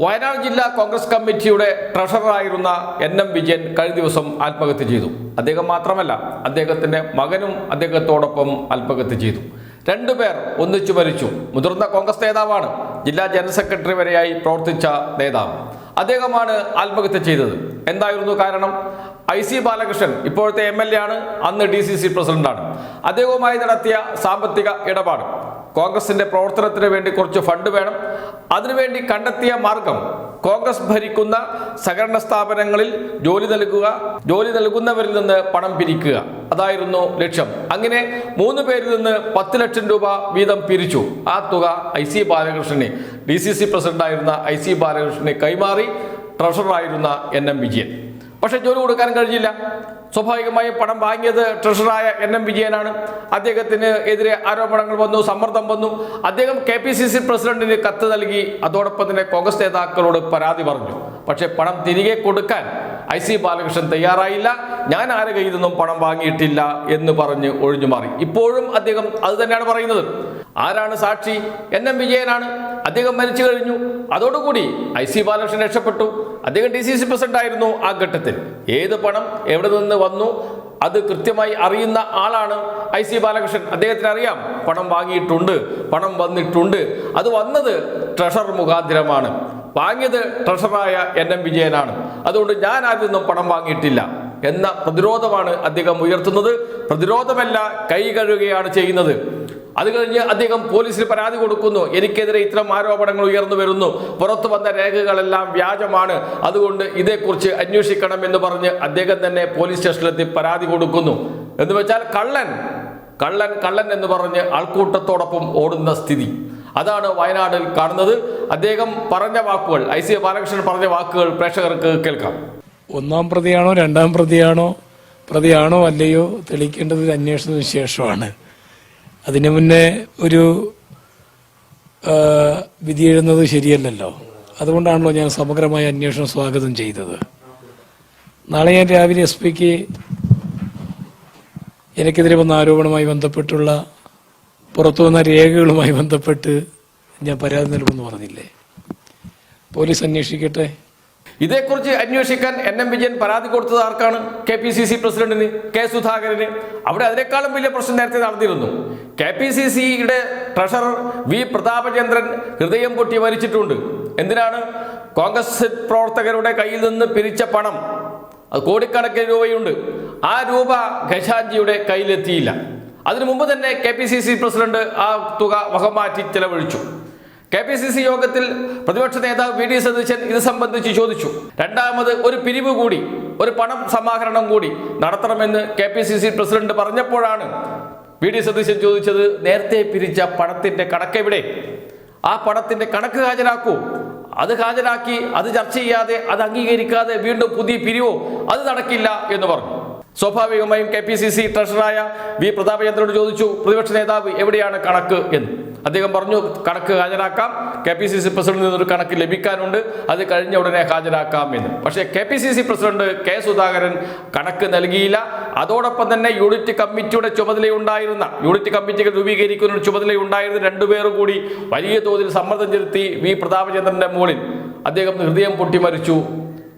വയനാട് ജില്ലാ കോൺഗ്രസ് കമ്മിറ്റിയുടെ ട്രഷററായിരുന്ന N M Vijayan കഴിഞ്ഞ ദിവസം ആത്മഹത്യ ചെയ്തു. അദ്ദേഹം മാത്രമല്ല അദ്ദേഹത്തിന്റെ മകനും അദ്ദേഹത്തോടൊപ്പം ആത്മഹത്യ ചെയ്തു. രണ്ടുപേർ ഒന്നിച്ചു മരിച്ചു. മുതിർന്ന കോൺഗ്രസ് നേതാവാണ് ജില്ലാ ജനറൽ സെക്രട്ടറി വരെയായി പ്രവർത്തിച്ച നേതാവ്. അദ്ദേഹമാണ് ആത്മഹത്യ ചെയ്തത്. എന്തായിരുന്നു കാരണം? ഐ സി ബാലകൃഷ്ണൻ ഇപ്പോഴത്തെ എം എൽ എ ആണ് അന്ന് ഡി സി സി പ്രസിഡന്റാണ്. അദ്ദേഹവുമായി നടത്തിയ സാമ്പത്തിക ഇടപാട് കോൺഗ്രസിന്റെ പ്രവർത്തനത്തിന് വേണ്ടി കുറച്ച് ഫണ്ട് വേണം. അതിനുവേണ്ടി കണ്ടെത്തിയ മാർഗം കോൺഗ്രസ് ഭരിക്കുന്ന സഹകരണ സ്ഥാപനങ്ങളിൽ ജോലി നൽകുക ജോലി നൽകുന്നവരിൽ നിന്ന് പണം പിരിക്കുക. അതായിരുന്നു ലക്ഷ്യം. അങ്ങനെ മൂന്ന് പേരിൽ നിന്ന് പത്ത് ലക്ഷം രൂപ വീതം പിരിച്ചു. ആ തുക ഐ സി ബാലകൃഷ്ണനെ ഡി സി സി പ്രസിഡന്റായിരുന്ന ഐ സി ബാലകൃഷ്ണനെ കൈമാറി ട്രഷററായിരുന്ന എൻ എം വിജയൻ. പക്ഷെ ജോലി കൊടുക്കാൻ കഴിഞ്ഞില്ല. സ്വാഭാവികമായും പണം വാങ്ങിയത് ട്രഷറായ എൻ എം വിജയനാണ്. അദ്ദേഹത്തിന് എതിരെ ആരോപണങ്ങൾ വന്നു സമ്മർദ്ദം വന്നു. അദ്ദേഹം കെ പി സി സി പ്രസിഡന്റിന് കത്ത് നൽകി. അതോടൊപ്പം തന്നെ കോൺഗ്രസ് നേതാക്കളോട് പരാതി പറഞ്ഞു. പക്ഷേ പണം തിരികെ കൊടുക്കാൻ ഐ സി ബാലകൃഷ്ണൻ തയ്യാറായില്ല. ഞാൻ ആരെ കയ്യിൽ നിന്നും പണം വാങ്ങിയിട്ടില്ല എന്ന് പറഞ്ഞ് ഒഴിഞ്ഞു മാറി ഇപ്പോഴും അദ്ദേഹം അത് തന്നെയാണ് പറയുന്നത്. ആരാണ് സാക്ഷി? എൻ എം വിജയനാണ്. അദ്ദേഹം മരിച്ചു കഴിഞ്ഞു. അതോടുകൂടി ഐ സി ബാലകൃഷ്ണൻ രക്ഷപ്പെട്ടു. അദ്ദേഹം ഡി സി സി പ്രസിഡന്റ് ആയിരുന്നു ആ ഘട്ടത്തിൽ. ഏത് പണം എവിടെ നിന്ന് വന്നു? അത് കൃത്യമായി അറിയുന്ന ആളാണ് ഐ സി ബാലകൃഷ്ണൻ. അദ്ദേഹത്തിന് അറിയാം പണം വാങ്ങിയിട്ടുണ്ട് പണം വന്നിട്ടുണ്ട്. അത് വന്നത് ട്രഷർ മുഖാന്തരമാണ്. വാങ്ങിയത് ട്രഷറായ എൻ എം വിജയനാണ്. അതുകൊണ്ട് ഞാൻ ആദ്യമൊന്നും പണം വാങ്ങിയിട്ടില്ല എന്ന പ്രതിരോധമാണ് അദ്ദേഹം ഉയർത്തുന്നത്. പ്രതിരോധമല്ല കൈ കഴുകുകയാണ് ചെയ്യുന്നത്. അത് കഴിഞ്ഞ് അദ്ദേഹം പോലീസിൽ പരാതി കൊടുക്കുന്നു. എനിക്കെതിരെ ഇത്തരം ആരോപണങ്ങൾ ഉയർന്നു വരുന്നു. പുറത്തു വന്ന രേഖകളെല്ലാം വ്യാജമാണ്. അതുകൊണ്ട് ഇതേക്കുറിച്ച് അന്വേഷിക്കണം എന്ന് പറഞ്ഞ് അദ്ദേഹം തന്നെ പോലീസ് സ്റ്റേഷനിലെത്തി പരാതി കൊടുക്കുന്നു. എന്ന് വെച്ചാൽ കള്ളൻ കള്ളൻ കള്ളൻ എന്ന് പറഞ്ഞ് ആൾക്കൂട്ടത്തോടൊപ്പം ഓടുന്ന സ്ഥിതി. അതാണ് വയനാടിൽ കാണുന്നത്. അദ്ദേഹം പറഞ്ഞ വാക്കുകൾ ഐ സി ബാലകൃഷ്ണൻ പറഞ്ഞ വാക്കുകൾ പ്രേക്ഷകർക്ക് കേൾക്കാം. ഒന്നാം പ്രതിയാണോ രണ്ടാം പ്രതിയാണോ പ്രതിയാണോ അല്ലയോ തെളിയിക്കേണ്ടത് അന്വേഷണത്തിന് ശേഷമാണ്. അതിനു മുന്നേ ഒരു വിധി എഴുതുന്നത് ശരിയല്ലല്ലോ. അതുകൊണ്ടാണല്ലോ ഞാൻ സമഗ്രമായ അന്വേഷണം സ്വാഗതം ചെയ്തത്. നാളെ ഞാൻ രാവിലെ എസ് പിക്ക് എനിക്കെതിരെ വന്ന ആരോപണവുമായി ബന്ധപ്പെട്ടുള്ള പുറത്തു വന്ന രേഖകളുമായി ബന്ധപ്പെട്ട് ഞാൻ പരാതി നൽകുമെന്ന് പറഞ്ഞില്ലേ? പോലീസ് അന്വേഷിക്കട്ടെ. ഇതേക്കുറിച്ച് അന്വേഷിക്കാൻ എൻ എം വിജയൻ പരാതി കൊടുത്തത് ആർക്കാണ്? കെ പി സി സി പ്രസിഡന്റിന് കെ സുധാകരന്. അവിടെ അതിനേക്കാളും വലിയ പ്രശ്നം നേരത്തെ നടന്നിരുന്നു. കെ പി സി സിയുടെ ട്രഷറർ വി പ്രതാപചന്ദ്രൻ ഹൃദയം പൊട്ടി മരിച്ചിട്ടുണ്ട്. എന്തിനാണ്? കോൺഗ്രസ് പ്രവർത്തകരുടെ കയ്യിൽ നിന്ന് പിരിച്ച പണം. അത് കോടിക്കണക്കിന് രൂപയുണ്ട്. ആ രൂപ ഖഷാജിയുടെ കയ്യിലെത്തിയില്ല. അതിനു മുമ്പ് തന്നെ K P C C president ആ തുക വകമാറ്റി ചെലവഴിച്ചു. കെ പി സി സി യോഗത്തിൽ പ്രതിപക്ഷ നേതാവ് വി ഡി സതീശൻ ഇത് സംബന്ധിച്ച് ചോദിച്ചു. രണ്ടാമത് ഒരു പിരിവ് കൂടി ഒരു പണം സമാഹരണം കൂടി നടത്തണമെന്ന് K P C C president പറഞ്ഞപ്പോഴാണ് വി ഡി സതീശൻ ചോദിച്ചത് നേരത്തെ പിരിച്ച പണത്തിന്റെ കണക്കെവിടെ ആ പണത്തിന്റെ കണക്ക് ഹാജരാക്കൂ. അത് ഹാജരാക്കി അത് ചർച്ച ചെയ്യാതെ അത് അംഗീകരിക്കാതെ വീണ്ടും പുതിയ പിരിവോ? അത് നടക്കില്ല എന്ന് പറഞ്ഞു. സ്വാഭാവികമായും കെ പി സി സി ട്രഷറായ വി പ്രതാപചന്ദ്രനോട് ചോദിച്ചു പ്രതിപക്ഷ നേതാവ് എവിടെയാണ് കണക്ക്? എന്ന്. അദ്ദേഹം പറഞ്ഞു കണക്ക് ഹാജരാക്കാം. കെ പി സി സി പ്രസിഡന്റിൽ നിന്നൊരു കണക്ക് ലഭിക്കാനുണ്ട്. അത് കഴിഞ്ഞ ഉടനെ ഹാജരാക്കാം എന്ന്. പക്ഷേ K P C C president K Sudhakaran കണക്ക് നൽകിയില്ല. അതോടൊപ്പം തന്നെ യൂണിറ്റ് കമ്മിറ്റിയുടെ ചുമതലയുണ്ടായിരുന്ന യൂണിറ്റ് കമ്മിറ്റികൾ രൂപീകരിക്കുന്ന ചുമതലയുണ്ടായിരുന്ന രണ്ടുപേർ കൂടി വലിയ തോതിൽ സമ്മർദ്ദം ചെലുത്തി വി. പ്രതാപചന്ദ്രന്റെ മുകളിൽ അദ്ദേഹം ഹൃദയം പൊട്ടിമരിച്ചു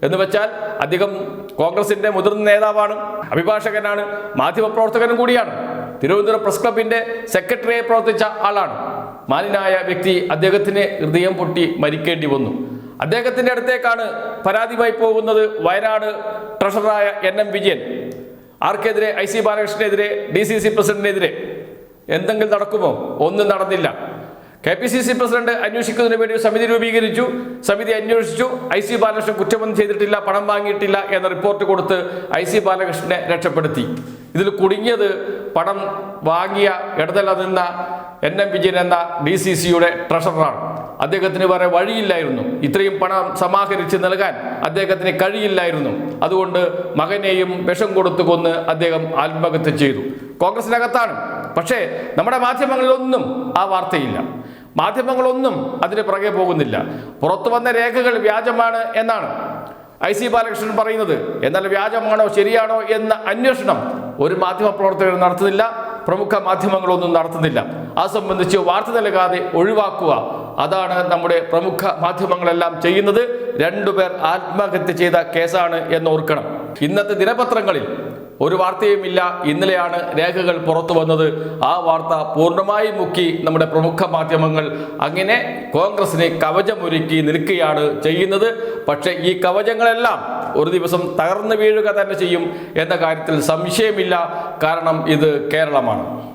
എന്ന് വെച്ചാൽ അദ്ദേഹം കോൺഗ്രസിന്റെ മുതിർന്ന നേതാവാണ് അഭിഭാഷകനാണ് മാധ്യമപ്രവർത്തകനും കൂടിയാണ്. തിരുവനന്തപുരം പ്രസ് ക്ലബിന്റെ സെക്രട്ടറിയായി പ്രവർത്തിച്ച ആളാണ്. മാലിനായ വ്യക്തി അദ്ദേഹത്തിന് ഹൃദയം പൊട്ടി മരിക്കേണ്ടി വന്നു. അദ്ദേഹത്തിന്റെ അടുത്തേക്കാണ് പരാതിയുമായി പോകുന്നത് വയനാട് ട്രഷററായ എൻ എം വിജയൻ. ആർക്കെതിരെ ഐ സി ബാലകൃഷ്ണനെതിരെ ഡി സി സി പ്രസിഡന്റിനെതിരെ എന്തെങ്കിലും നടക്കുമോ? ഒന്നും നടന്നില്ല. K P C C president അന്വേഷിക്കുന്നതിന് വേണ്ടി സമിതി രൂപീകരിച്ചു. സമിതി അന്വേഷിച്ചു. ഐ സി ബാലകൃഷ്ണൻ കുറ്റമൊന്നും ചെയ്തിട്ടില്ല പണം വാങ്ങിയിട്ടില്ല എന്ന റിപ്പോർട്ട് കൊടുത്ത് ഐ സി ബാലകൃഷ്ണനെ രക്ഷപ്പെടുത്തി. ഇതിൽ കുടുങ്ങിയത് പണം വാങ്ങിയ ഇടതല നിന്ന എൻ എം വിജയൻ എന്ന ഡി സി സിയുടെ ട്രഷററാണ് അദ്ദേഹത്തിന് വേറെ വഴിയില്ലായിരുന്നു. ഇത്രയും പണം സമാഹരിച്ച് നൽകാൻ അദ്ദേഹത്തിന് കഴിയില്ലായിരുന്നു. അതുകൊണ്ട് മകനെയും വിഷം കൊടുത്തു കൊന്ന് അദ്ദേഹം ആത്മഹത്യ ചെയ്തു. കോൺഗ്രസിനകത്താണ്. പക്ഷേ നമ്മുടെ മാധ്യമങ്ങളിലൊന്നും ആ വാർത്തയില്ല. മാധ്യമങ്ങളൊന്നും അതിന് പുറകെ പോകുന്നില്ല. പുറത്തു വന്ന രേഖകൾ വ്യാജമാണ് എന്നാണ് ഐ സി ബാലകൃഷ്ണൻ പറയുന്നത്. എന്നാൽ വ്യാജമാണോ ശരിയാണോ എന്ന അന്വേഷണം ഒരു മാധ്യമ പ്രവർത്തകർ നടത്തുന്നില്ല പ്രമുഖ മാധ്യമങ്ങളൊന്നും നടത്തുന്നില്ല. അത് സംബന്ധിച്ച് വാർത്ത നൽകാതെ ഒഴിവാക്കുക. അതാണ് നമ്മുടെ പ്രമുഖ മാധ്യമങ്ങളെല്ലാം ചെയ്യുന്നത്. രണ്ടുപേർ ആത്മഹത്യ ചെയ്ത കേസാണ് എന്ന് ഓർക്കണം ഇന്നത്തെ ദിനപത്രങ്ങളിൽ ഒരു വാർത്തയുമില്ല. ഇന്നലെയാണ് രേഖകൾ പുറത്തു വന്നത്. ആ വാർത്ത പൂർണമായി മുക്കി നമ്മുടെ പ്രമുഖ മാധ്യമങ്ങൾ അങ്ങനെ കോൺഗ്രസിനെ കവചമൊരുക്കി നിൽക്കുകയാണ് ചെയ്യുന്നത്. പക്ഷേ ഈ കവചങ്ങളെല്ലാം ഒരു ദിവസം തകർന്നു വീഴുക തന്നെ ചെയ്യും എന്ന കാര്യത്തിൽ സംശയമില്ല. കാരണം ഇത് കേരളമാണ്.